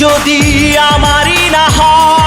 যদি আমারই না হও